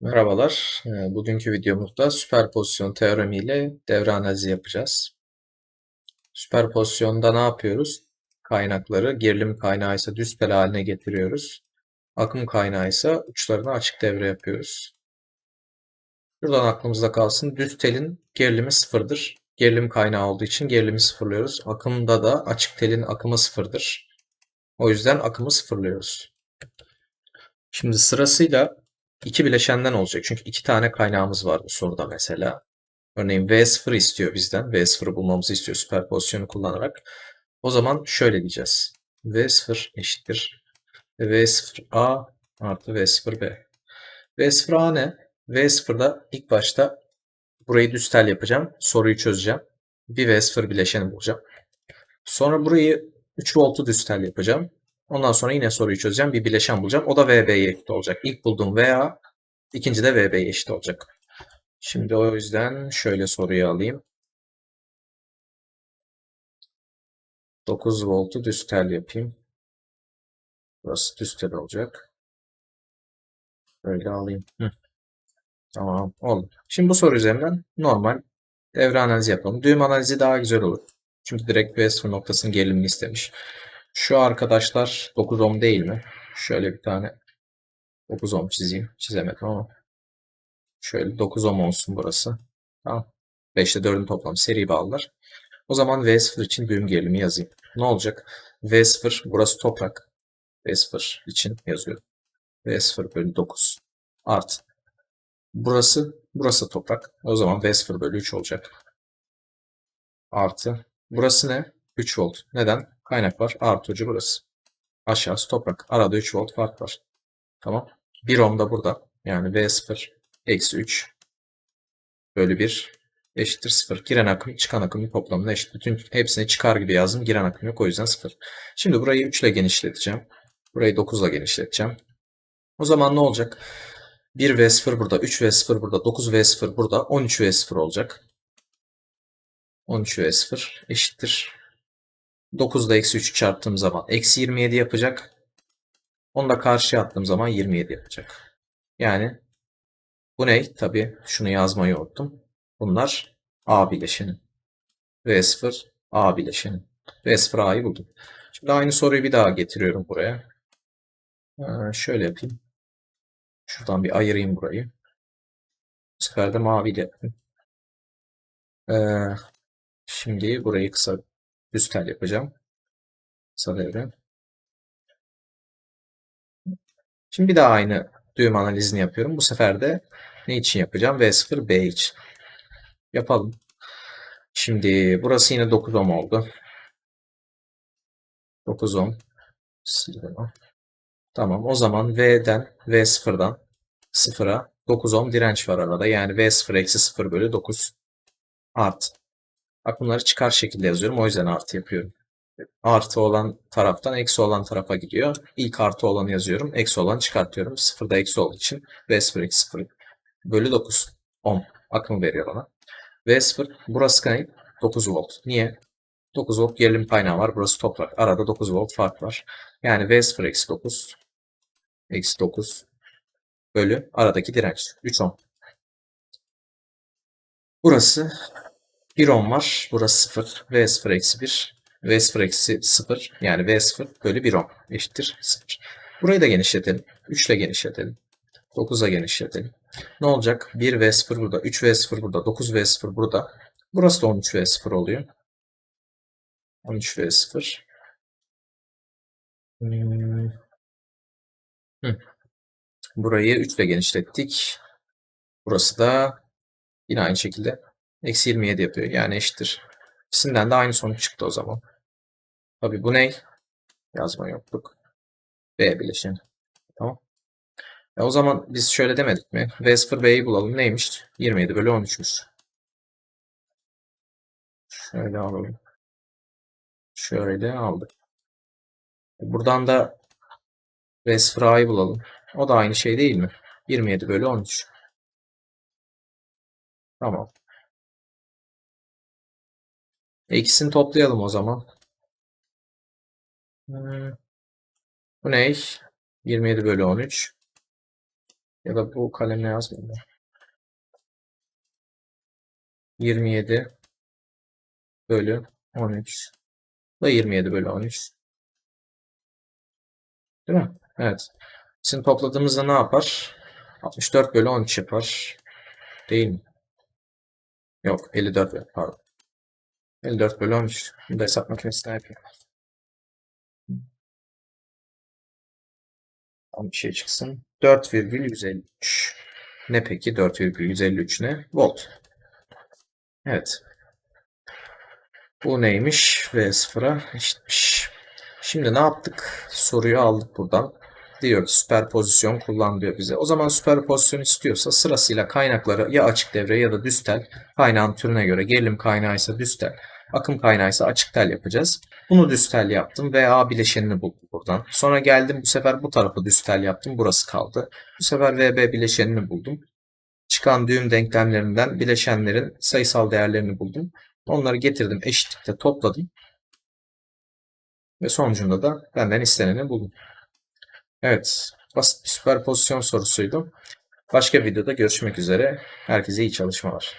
Merhabalar. Ee, Bugünkü videomuzda süperpozisyon teoremi ile devre analizi yapacağız. Süperpozisyonda ne yapıyoruz? Kaynakları gerilim kaynağı ise düz haline getiriyoruz. Akım kaynağı ise uçlarını açık devre yapıyoruz. Buradan aklımızda kalsın. Düz telin gerilimi sıfırdır. Gerilim kaynağı olduğu için gerilimi sıfırlıyoruz. Akımda da açık telin akımı sıfırdır. O yüzden akımı sıfırlıyoruz. Şimdi sırasıyla iki bileşenden olacak. Çünkü iki tane kaynağımız var bu soruda mesela. Örneğin V0 istiyor bizden. V0'ı bulmamızı istiyor süperpozisyonu kullanarak. O zaman şöyle diyeceğiz. V0 eşittir. V0A artı V0B. V0A ne? V0'da ilk başta burayı düz tel yapacağım. Soruyu çözeceğim. Bir V0 bileşeni bulacağım. Sonra burayı 3 voltu düz tel yapacağım. Ondan sonra yine soruyu çözeceğim. Bir bileşen bulacağım. O da VB'ye eşit olacak. İlk bulduğum VA, ikinci de VB'ye eşit olacak. Şimdi o yüzden şöyle soruyu alayım. 9 voltu düz tel yapayım. Burası düz tel olacak. Böyle alayım. Hı. Tamam oldu. Şimdi bu soru üzerinden normal devre analizi yapalım. Düğüm analizi daha güzel olur. Çünkü direkt V0 noktasının gerilimini istemiş. Şu arkadaşlar 9 ohm değil mi? Şöyle bir tane 9 ohm çizeyim. Çizemedim ama. Şöyle 9 ohm olsun burası. Tamam. 5 ile 4'ün toplamı seri bağlılar. O zaman V0 için düğüm gerilimi yazayım. Ne olacak? V0 burası toprak. V0 için yazıyorum. V0 bölü 9 artı. Burası burası toprak. O zaman V0 bölü 3 olacak. Artı. Burası ne? 3 volt. Neden? Kaynak var. Artı ucu burası. Aşağısı toprak. Arada 3 volt fark var. Tamam. 1 ohm da burada. Yani V0 eksi 3 bölü 1 eşittir 0. Giren akım çıkan akımın toplamına eşit. Bütün hepsini çıkar gibi yazdım. Giren akım yok o yüzden 0. Şimdi burayı 3 ile genişleteceğim. Burayı 9 ile genişleteceğim. O zaman ne olacak? 1 V0 burada, 3 V0 burada, 9 V0 burada, 13 V0 olacak. 13 V0 eşittir. 9 ile eksi 3 çarptığım zaman eksi 27 yapacak. Onu da karşıya attığım zaman 27 yapacak. Yani bu ne? Tabii şunu yazmayı unuttum. Bunlar A bileşeni. V0 A bileşeni. V0 A'yı buldum. Şimdi aynı soruyu bir daha getiriyorum buraya. Ee, şöyle yapayım. Şuradan bir ayırayım burayı. Bu sefer de maviyle yapayım. Ee, şimdi burayı kısa düz tel yapacağım. Kısa devre. Şimdi bir daha aynı düğüm analizini yapıyorum. Bu sefer de ne için yapacağım? V0 B için. Yapalım. Şimdi burası yine 9 ohm oldu. 9 ohm. Tamam. O zaman V'den V0'dan 0'a 9 ohm direnç var arada. Yani V0 eksi 0 bölü 9 artı. Bak bunları çıkar şekilde yazıyorum. O yüzden artı yapıyorum. Artı olan taraftan eksi olan tarafa gidiyor. İlk artı olanı yazıyorum. Eksi olanı çıkartıyorum. 0'da eksi olduğu için V0 eksi 0 bölü 9 ohm akım veriyor bana. V0 burası kayıp 9 volt. Niye? 9 volt gerilim kaynağı var. Burası toprak. Arada 9 volt fark var. Yani V0 eksi 9 eksi 9 bölü aradaki direnç. 3 ohm. Burası 1 ohm var. Burası 0. V0 eksi 1. V0 eksi 0. Yani V0 bölü 1 ohm eşittir 0. Burayı da genişletelim. 3 ile genişletelim. 9'a genişletelim. Ne olacak? 1 V0 burada. 3 V0 burada. 9 V0 burada. Burası da 13 V0 oluyor. 13 V0. Hmm. Hı. Burayı 3 ile genişlettik. Burası da yine aynı şekilde eksi 27 yapıyor. Yani eşittir. İkisinden de aynı sonuç çıktı o zaman. Tabii bu ne? Yazma yoktuk. B bileşeni. Tamam. E o zaman biz şöyle demedik mi? V0 B'yi bulalım. Neymiş? 27 bölü 13'müş. Şöyle alalım. Şöyle aldık. Buradan da V0 A'yı bulalım. O da aynı şey değil mi? 27 bölü 13. Tamam. E, ikisini toplayalım o zaman. Hmm. Bu ne? 27 bölü 13. Ya da bu kalemle yazmayayım da. 27 bölü 13. Bu da 27 bölü 13. Değil mi? Evet. Şimdi topladığımızda ne yapar? 64 bölü 13 yapar. Değil mi? Yok 54 bölü pardon. 54 bölü 13. Bunu da hesap makinesine yapayım. Tam bir şey çıksın. 4,153. Ne peki 4,153 ne? Volt. Evet. Bu neymiş? V0'a eşitmiş. Şimdi ne yaptık? Soruyu aldık buradan. Diyor süperpozisyon kullan diyor bize. O zaman süperpozisyon istiyorsa sırasıyla kaynakları ya açık devre ya da düz tel kaynağın türüne göre gerilim kaynağıysa düz tel, akım kaynağıysa açık tel yapacağız. Bunu düz tel yaptım ve A bileşenini buldum buradan. Sonra geldim bu sefer bu tarafı düz tel yaptım. Burası kaldı. Bu sefer VB bileşenini buldum. Çıkan düğüm denklemlerinden bileşenlerin sayısal değerlerini buldum. Onları getirdim eşitlikte topladım. Ve sonucunda da benden isteneni buldum. Evet, basit bir süperpozisyon sorusuydu. Başka videoda görüşmek üzere. Herkese iyi çalışmalar.